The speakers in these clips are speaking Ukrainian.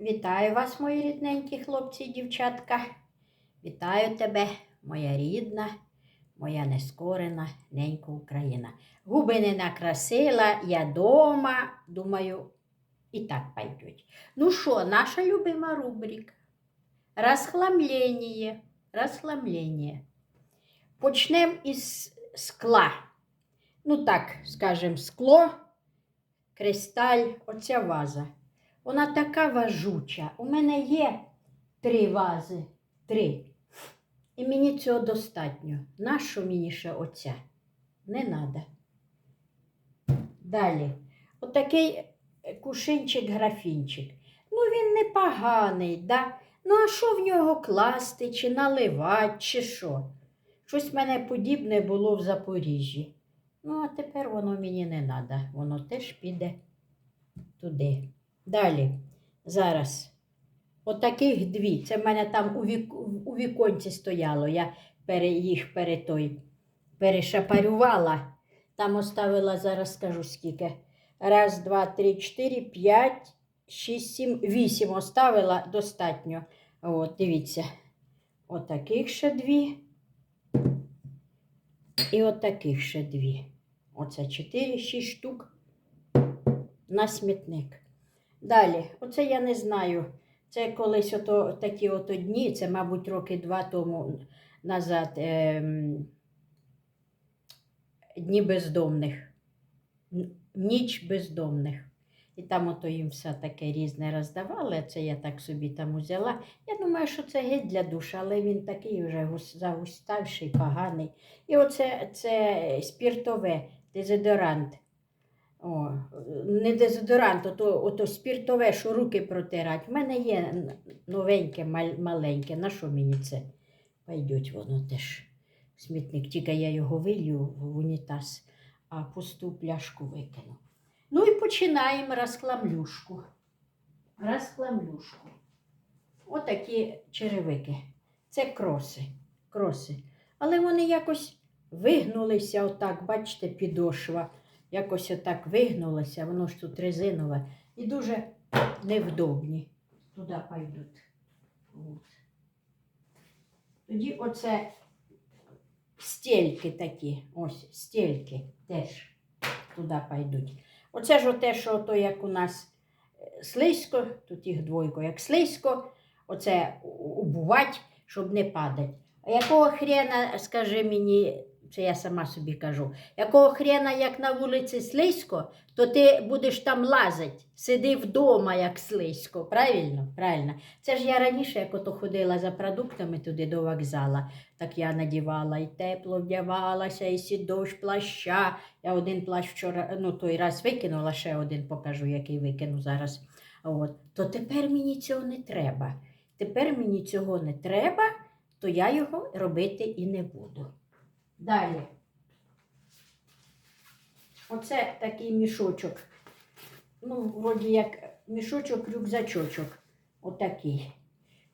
Вітаю вас, мої рідненькі хлопці і дівчатка. Вітаю тебе, моя рідна, моя нескорена ненька Україна. Губи не накрасила, я дома, думаю, і так пойдуть. Ну що, наша любима рубрика. Розхламлення. Розхламлення. Почнемо із скла. Ну так, скажемо, скло, кристаль, оця ваза. Вона така важуча. У мене є три вази. Три. І мені цього достатньо. Нащо мені ще оця? Не треба. Далі. Отакий кушинчик, графінчик. Ну, він непоганий, да? Ну, а що в нього класти, чи наливати, чи що? Щось в мене подібне було в Запоріжжі. Ну, а тепер воно мені не треба. Воно теж піде туди. Далі, зараз. Отаких дві. Це в мене там у, вік, у віконці стояло. Я пере, їх пере той, перешапарювала. Там оставила, зараз скажу скільки. Раз, два, три, чотири, п'ять, шість, сім, вісім оставила достатньо. От, дивіться. Отаких ще дві. І отаких ще дві. Оце чотири, шість штук на смітник. Далі, оце я не знаю. Це колись ото, такі ото дні, це, мабуть, роки два тому назад. ем, Дні бездомних. Ніч бездомних. І там ото їм все таке різне роздавали. Це я так собі там узяла. Я думаю, що це геть для душа, але він такий вже загуставший, поганий. І оце це спіртове, дезодорант. О, не дезодорант, ото, ото спіртове, що руки протирать. У мене є новеньке, мал- маленьке. На що мені це? Пойдуть воно теж. Смітник, тільки я його вилью в унітаз, а пусту пляшку викину. Ну і починаємо розхламлюшку. Розхламлюшку. Отакі черевики. Це кроси. кроси. Але вони якось вигнулися, отак, бачите, підошва якось отак вигнулося, воно ж тут резинове, і дуже невдобні. Туди пойдуть. От. Тоді оце стельки такі, ось стельки теж туди пойдуть. Оце ж оте, що то, як у нас е, слизько, тут їх двойко, як слизько, оце убувати, щоб не падати. А якого хрена, скажи мені, це я сама собі кажу, якого хрена, як на вулиці слизько, то ти будеш там лазити. Сиди вдома, як слизько. Правильно? Правильно. Це ж я раніше, як ото ходила за продуктами туди до вокзала, так я надівала і тепло вдявалася, і сідощ плаща. Я один плащ вчора, ну той раз викинула, ще один покажу, який викину зараз. От. То тепер мені цього не треба. Тепер мені цього не треба, то я його робити і не буду. Далі. Оце такий мішочок. Ну, вроді як мішочок, рюкзачочок. Отакий.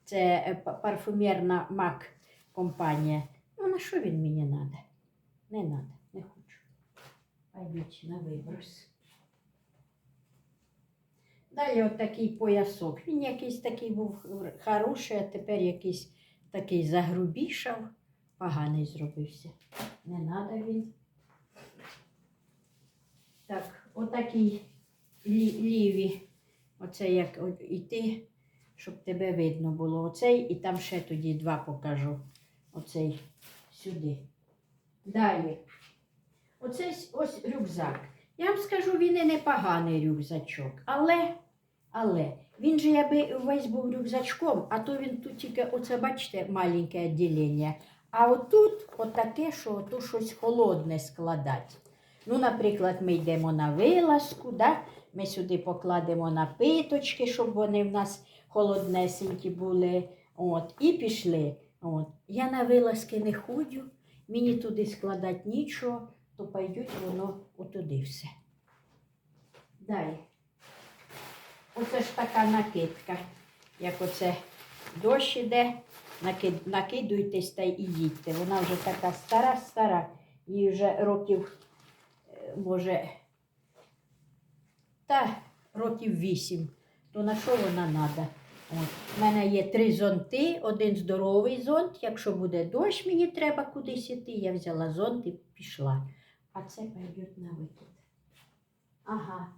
Це е, па- парфумерна мак компанія. Ну, на що він мені треба? Не треба, не хочу. Пойдіть на виброс. Далі отакий поясок. Він якийсь такий був хороший, а тепер якийсь такий загрубішав. Поганий зробився. Не треба він. Так, отакий лі, ліві. Оце як іти, щоб тебе видно було. Оцей і там ще тоді два покажу. Оцей сюди. Далі. Оце ось- рюкзак. Я вам скажу, він і непоганий рюкзачок. Але, але, він же якби весь був рюкзачком, а то він тут тільки, оце бачите, маленьке відділення. А отут отаке, що ото щось холодне складати. Ну, наприклад, ми йдемо на вилазку, да? ми сюди покладемо напиточки, щоб вони в нас холоднесенькі були. От, і пішли. От. Я на вилазки не ходжу, мені туди складати нічого, то пойдуть воно отуди все. Далі. Оце ж така накидка, як оце дощ іде, накидуйтесь та й їдьте. Вона вже така стара-стара, їй вже років, е, може, та років вісім то на що вона треба? У мене є три зонти, один здоровий зонт. Якщо буде дощ, мені треба кудись іти. Я взяла зонт і пішла. А це пойде на викид. Ага.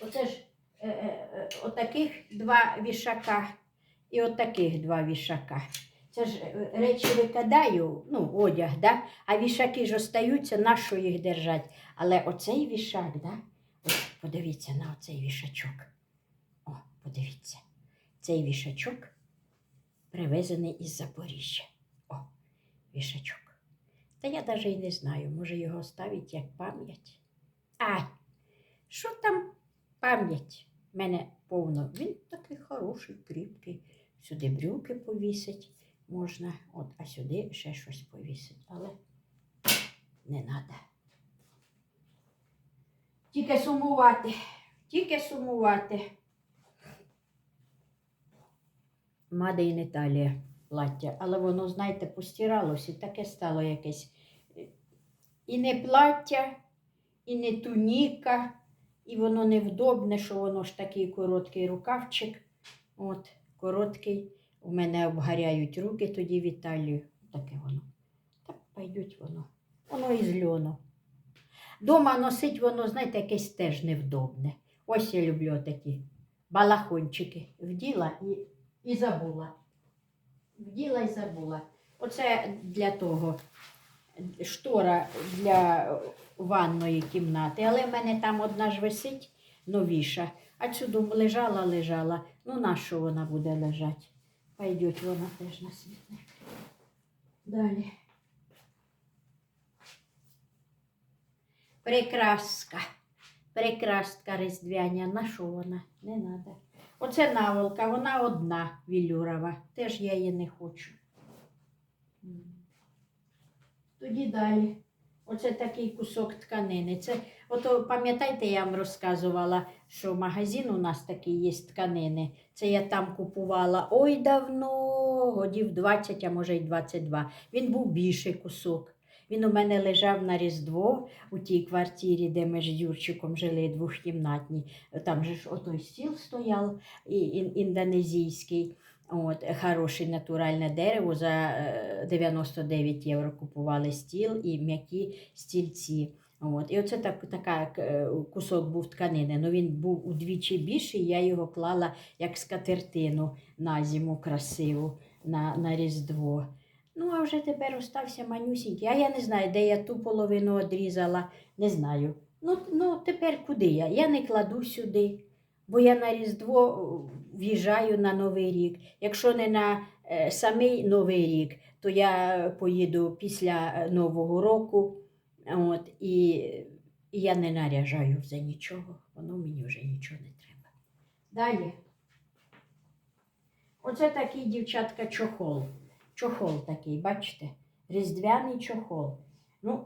Оце ж е, е, е, отаких два вішака і отаких два вішака. Це ж е, речі викидаю, ну, одяг, да? а вішаки ж остаються, на що їх держать. Але оцей вішак, да? Ось подивіться на оцей вішачок. О, подивіться. Цей вішачок привезений із Запоріжжя. О, вішачок. Та я навіть і не знаю, може його ставити як пам'ять. А, що там пам'ять? В мене повно. Він такий хороший, кріпкий. Сюди брюки повісить можна, от, а сюди ще щось повісить. Але не треба. Тільки сумувати, тільки сумувати. Мадейн Італія плаття, але воно, знаєте, постиралось і таке стало якесь. І не плаття, і не туніка, і воно невдобне, що воно ж такий короткий рукавчик. От, короткий. У мене обгаряють руки тоді в Італію. Таке воно. Так пойдуть воно. Воно із льону. Дома носить воно, знаєте, якесь теж невдобне. Ось я люблю такі балахончики. Вділа і, і забула. Вділа і забула. Оце для того штора для ванної кімнати. Але в мене там одна ж висить новіша. А цю думаю, лежала, лежала. Ну, на що вона буде лежати? Пойдеть вона теж на смітник. Далі. Прикраска. Прикраска різдвяня. На що вона? Не треба. Оце наволка, вона одна вілюрова. Теж я її не хочу. Тоді далі. Оце такий кусок тканини. Це, ото, пам'ятаєте, я вам розказувала, що магазин у нас такий є тканини. Це я там купувала ой давно, годів 20, а може й 22. Він був більший кусок. Він у мене лежав на Різдво у тій квартирі, де ми з Юрчиком жили двохкімнатній. Там же ж отой стіл стояв індонезійський. От, хороше натуральне дерево за е, 99 євро купували стіл і м'які стільці. От. І оце так, така е, кусок був тканини. Ну, він був удвічі більший, я його клала як скатертину на зиму красиву, на, на Різдво. Ну, а вже тепер остався манюсінький. А я не знаю, де я ту половину одрізала, не знаю. Ну, ну тепер куди я? Я не кладу сюди, бо я на Різдво в'їжджаю на Новий рік. Якщо не на е, самий Новий рік, то я поїду після е, Нового року. От, і, я не наряжаю вже нічого, воно мені вже нічого не треба. Далі. Оце такий, дівчатка, чохол. Чохол такий, бачите? Різдвяний чохол. Ну,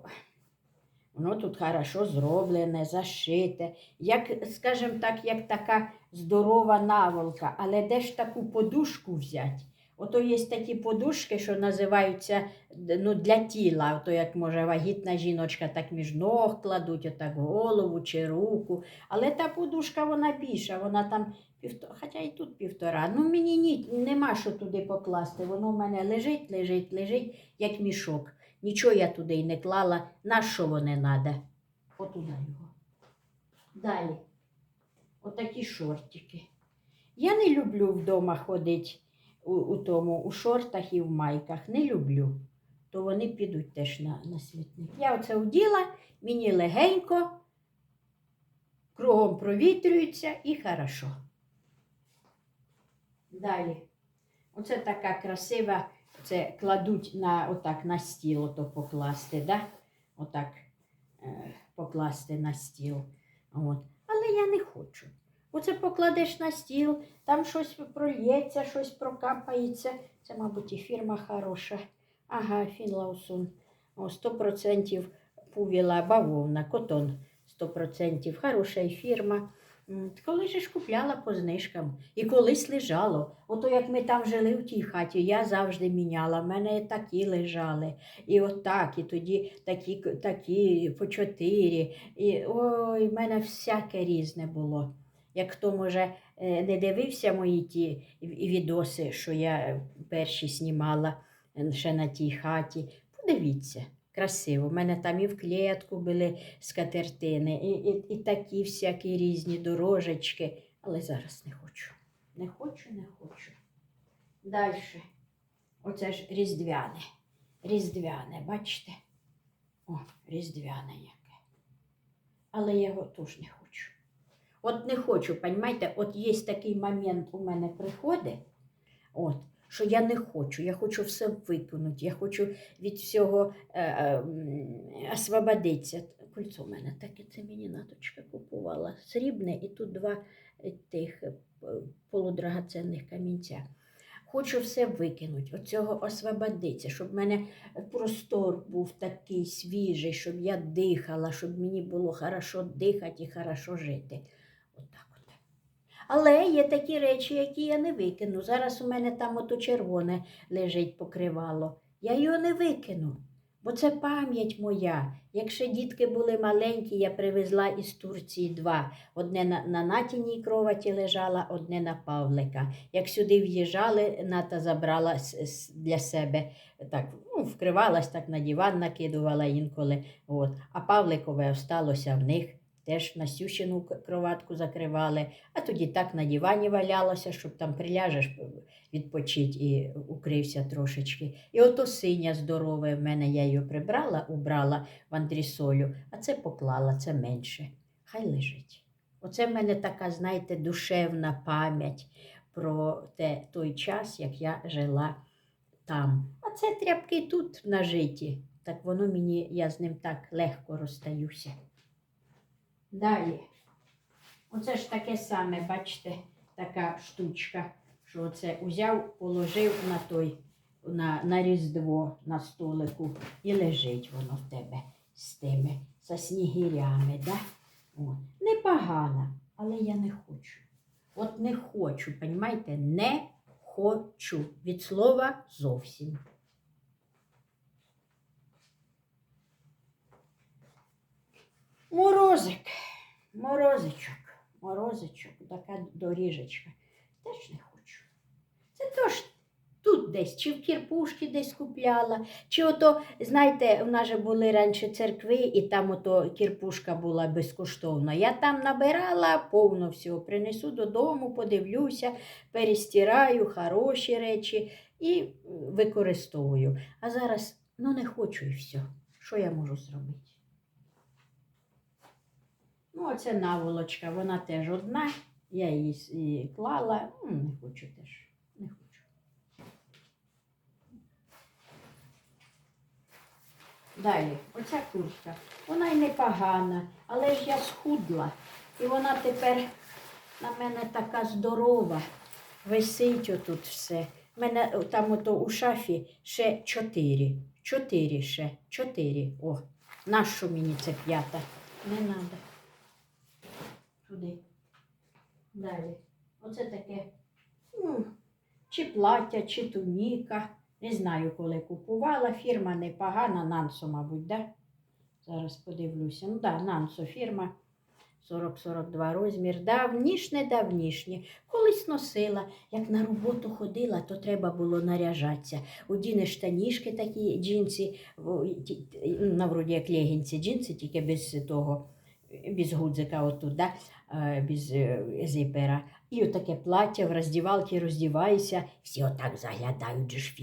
воно тут хорошо зроблене, зашите. Як, скажімо так, як така здорова наволка. Але де ж таку подушку взяти? Ото є такі подушки, що називаються ну, для тіла. Ото як може вагітна жіночка так між ног кладуть, отак голову чи руку. Але та подушка вона більша, вона там півтора, хоча і тут півтора. Ну мені ні, нема що туди покласти. Воно в мене лежить, лежить, лежить, як мішок. Нічого я туди й не клала. На що воно треба? Отуда його. Далі. Отакі шортики. Я не люблю вдома ходити у, у тому, у шортах і в майках. Не люблю. То вони підуть теж на, на смітник. Я оце вділа, мені легенько, кругом провітрюється і хорошо. Далі. Оце така красива, це кладуть на, отак, на стіл, ото покласти, да? отак е, покласти на стіл. От. Але я не хочу. Оце покладеш на стіл, там щось прольється, щось прокапається. Це, мабуть, і фірма хороша. Ага, Фінлаусун. О, 100% пувіла бавовна, котон. 100% хороша фірма. Коли ж купляла по знижкам. І колись лежало. Ото як ми там жили в тій хаті, я завжди міняла. В мене такі лежали. І отак, і тоді такі, такі по чотири. І ой, в мене всяке різне було. Як хто, може, е, не дивився мої ті відоси, що я перші знімала е, ще на тій хаті, подивіться. Красиво. У мене там і в клітку були скатертини, і, і, і такі всякі різні дорожечки. Але зараз не хочу. Не хочу, не хочу. Далі. Оце ж різдвяне. Різдвяне, бачите? О, різдвяне яке. Але я його теж не хочу. От не хочу, понімаєте, от є такий момент у мене приходить, от, що я не хочу, я хочу все виконати, я хочу від всього е, е, освободитися. Кольцо в мене таке, це мені наточка купувала. Срібне і тут два е, тих е, полудрагоценних камінця. Хочу все викинути, від цього освободитися, щоб в мене простор був такий свіжий, щоб я дихала, щоб мені було хорошо дихати і хорошо жити. Але є такі речі, які я не викину. Зараз у мене там ото червоне лежить покривало. Я його не викину, бо це пам'ять моя. Якщо дітки були маленькі, я привезла із Турції два. Одне на, на Натіній кроваті лежала, одне на Павлика. Як сюди в'їжджали, Ната забрала для себе, так, ну, вкривалась так на диван, накидувала інколи. От. А Павликове осталося в них. Теж на Сющину к- кроватку закривали, а тоді так на дивані валялося, щоб там приляжеш відпочить і укрився трошечки. І ото синя здорове в мене, я її прибрала, убрала в антрісолю, а це поклала, це менше. Хай лежить. Оце в мене така, знаєте, душевна пам'ять про те, той час, як я жила там. А це тряпки тут на житті. Так воно мені, я з ним так легко розстаюся. Далі. Оце ж таке саме, бачите, така штучка, що оце узяв, положив на той, на, на різдво на столику і лежить воно в тебе з тими, за снігирями. Да? Непогано, але я не хочу. От не хочу, понімаєте, не хочу. Від слова зовсім. Морозик, морозичок, морозичок, така доріжечка. Теж не хочу. Це теж тут десь, чи в кірпушки десь купляла, чи ото, знаєте, в нас же були раніше церкви, і там ото кірпушка була безкоштовна. Я там набирала повно всього, принесу додому, подивлюся, перестираю хороші речі і використовую. А зараз ну не хочу і все. Що я можу зробити? Ну, оце наволочка, вона теж одна. Я її клала. Ну, не хочу теж. Не хочу. Далі, оця куртка. Вона й непогана, але ж я схудла. І вона тепер на мене така здорова. Висить отут все. У мене там ото у шафі ще чотири. Чотири ще. Чотири. О, нащо мені це п'ята? Не треба. Туди. Далі. Оце таке. Ну, чи плаття, чи туніка. Не знаю, коли купувала. Фірма непогана, Нансо, мабуть, да? Зараз подивлюся. Ну да, Нансо фірма. 40-42 розмір. Давнішне, давнішнє. Колись носила. Як на роботу ходила, то треба було наряжатися. Одіне штанішки такі джинси, на вроді як легінці, джинси, тільки без того, без гудзика отут, да? е, без е, зипера. І отаке плаття в роздівалці роздівайся. Всі отак заглядають ж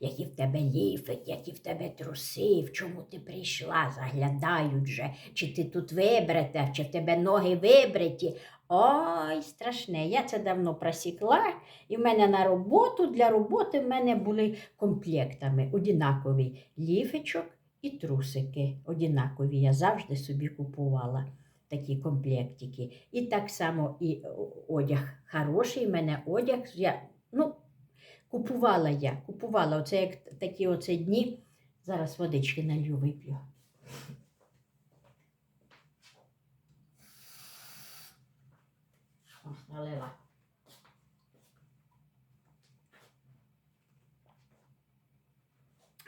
які в тебе ліфик, які в тебе труси, в чому ти прийшла, заглядають же, чи ти тут вибрата, чи в тебе ноги вибриті. Ой, страшне. Я це давно просікла, і в мене на роботу, для роботи в мене були комплектами однакові ліфичок і трусики. Однакові. Я завжди собі купувала такі комплектики. І так само і одяг хороший, в мене одяг. Я, ну, купувала я, купувала. Оце як такі оце дні. Зараз водички налью вип'ю. Налила.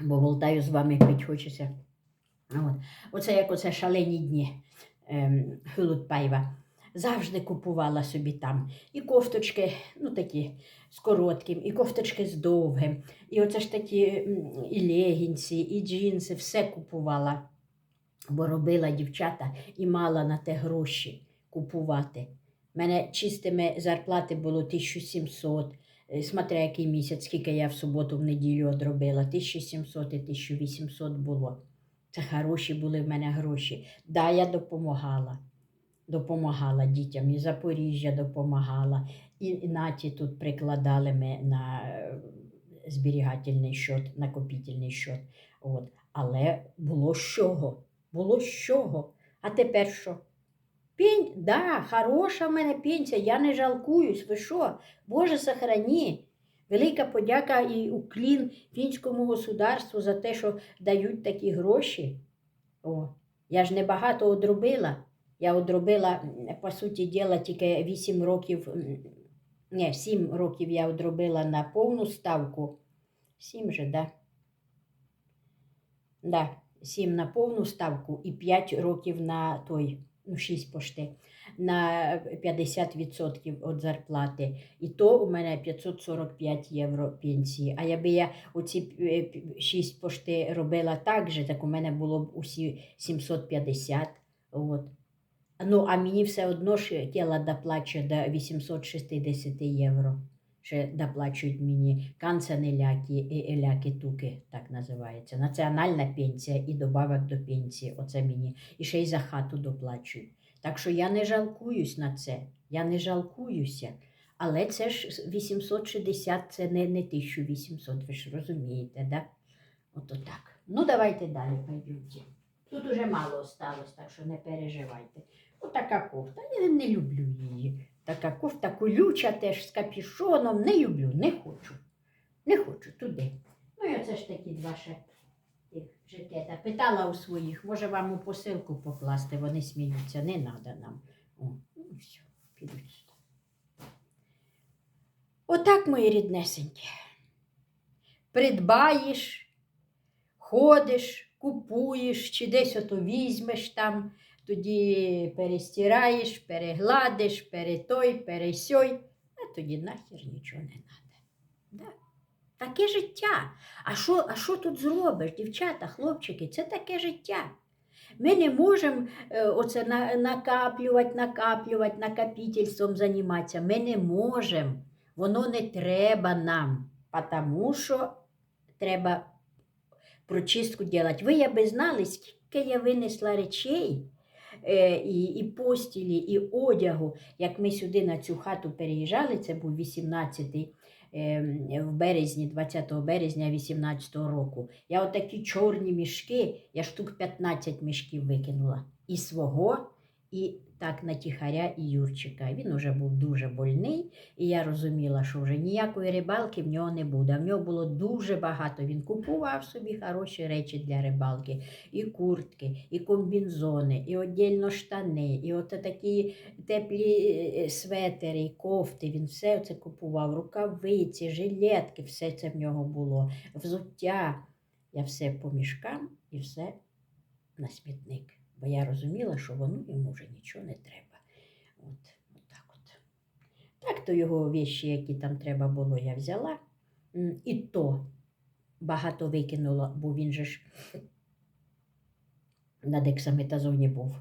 Бо болтаю з вами пить хочеться. От. Оце як оце шалені дні ем, Хюлутпайва. завжди купувала собі там і кофточки, ну такі з коротким, і кофточки з довгим, і оце ж такі і легінці, і джинси, все купувала. Бо робила дівчата і мала на те гроші купувати. У мене чистими зарплати було 1700, е, смотря який місяць, скільки я в суботу, в неділю одробила, 1700 і 1800 було. Це хороші були в мене гроші. Да, я допомагала. Допомагала дітям, і Запоріжжя допомагала, і, наті тут прикладали ми на е, зберігательний счет, накопительний счет. От. Але було з чого. Було з чого. А тепер що? Пень, да, хороша в мене пенсія, я не жалкуюсь. Ви що? Боже, сохрані. Велика подяка і уклін фінському государству за те, що дають такі гроші. О, я ж небагато одробила. Я одробила, по суті діла, тільки 8 років, ні, 7 років я одробила на повну ставку. 7 же, да? Да, 7 на повну ставку і 5 років на той, ну 6 пошти, на 50% від зарплати. І то у мене 545 євро пенсії. А якби я оці 6 пошти робила так же, так у мене було б усі 750. От. Ну, а мені все одно ж тіло доплачує до 860 євро. Ще доплачують мені канцеляки і ляки туки, так називається. Національна пенсія і добавок до пенсії. Оце мені. І ще й за хату доплачують. Так що я не жалкуюсь на це. Я не жалкуюся. Але це ж 860, це не, не 1800, ви ж розумієте, да? Ото так. Ну, давайте далі пойдемте. Тут уже мало осталось, так що не переживайте. Отака кофта. Я не люблю її. Така кофта колюча теж з капюшоном. Не люблю, не хочу. Не хочу туди. Ну і оце ж такі два ще жакета. Питала у своїх, може вам у посилку покласти, вони сміються, не треба нам. О, ну все, підуть сюди. Отак, мої ріднесенькі. Придбаєш, ходиш, купуєш, чи десь ото візьмеш там, тоді перестираєш, перегладиш, перетой, пересьой, а тоді нахер нічого не треба. Да. Таке життя. А що, а що тут зробиш, дівчата, хлопчики? Це таке життя. Ми не можемо е, оце накаплювати, накаплювати, накопительством займатися. Ми не можемо. Воно не треба нам, тому що треба прочистку робити. Ви би знали, скільки я винесла речей і, і постілі, і одягу. Як ми сюди на цю хату переїжджали, це був 18-й е, в березні, 20 березня 18-го року. Я отакі чорні мішки, я штук 15 мішків викинула. І свого, і так на тихаря і Юрчика. Він уже був дуже больний, і я розуміла, що вже ніякої рибалки в нього не буде. В нього було дуже багато. Він купував собі хороші речі для рибалки, і куртки, і комбінзони, і віддільно штани, і от такі теплі е, светери, і кофти. Він все це купував, рукавиці, жилетки, все це в нього було, взуття. Я все по мішкам і все на смітник. Бо я розуміла, що воно йому вже нічого не треба. От, от так от. Так то його віші, які там треба було, я взяла. І то багато викинула, бо він же ж на дексаметазоні був,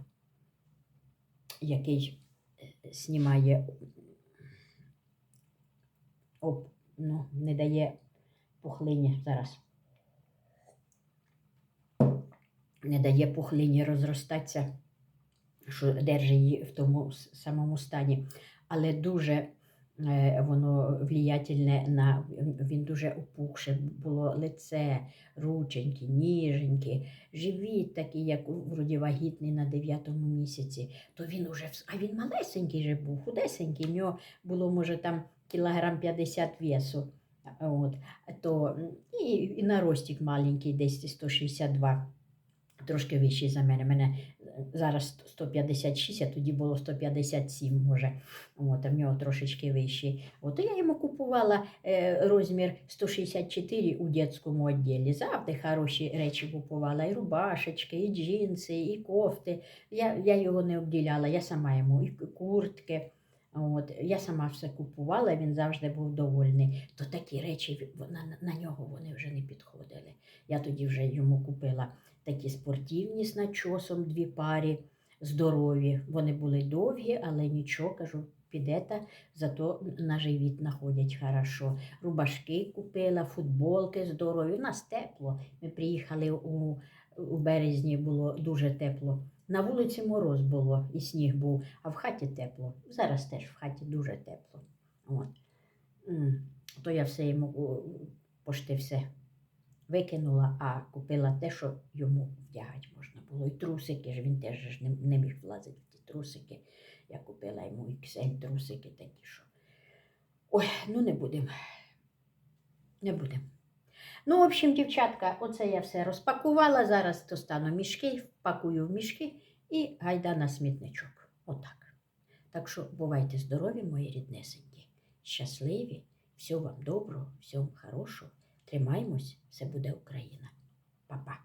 який е, знімає, оп, ну, не дає пухлині зараз. Не дає пухлині розростатися, що держить її в тому самому стані. Але дуже е, воно влиятельне на він дуже опухше, було лице, рученьки, ніженьки, живіт такий, як вроді вагітний на дев'ятому місяці, то він уже а він малесенький же був, худесенький. В нього було, може, там кілограм 50 весу. От, то, і, і наростик маленький, десь 162. Трошки вищий за мене. Мене е, зараз 156, а тоді було 157, може. От, а в нього трошечки вищий. От я йому купувала е, розмір 164 у дитячому відділі. Завжди хороші речі купувала. І рубашечки, і джинси, і кофти. Я, я його не обділяла, я сама йому і куртки. От, я сама все купувала, він завжди був довольний. То такі речі на, на нього вони вже не підходили. Я тоді вже йому купила такі спортивні з начосом, дві парі, здорові. Вони були довгі, але нічого, кажу, підете, зато на живіт находять хорошо. Рубашки купила, футболки здорові. У нас тепло. Ми приїхали у, у березні, було дуже тепло. На вулиці мороз було і сніг був, а в хаті тепло. Зараз теж в хаті дуже тепло. От. То я все йому пошти все викинула, а купила те, що йому вдягати можна було. І трусики ж він теж не, міг влазити в ті трусики. Я купила йому XL трусики такі, що. Ой, ну не будемо. Не будемо. Ну, в общем, дівчатка, оце я все розпакувала. Зараз достану мішки, впакую в мішки і гайда на смітничок. Отак. Так що бувайте здорові, мої ріднесенькі, щасливі, всього вам доброго, всього хорошого. Тримаймось, все буде Україна. Па-па!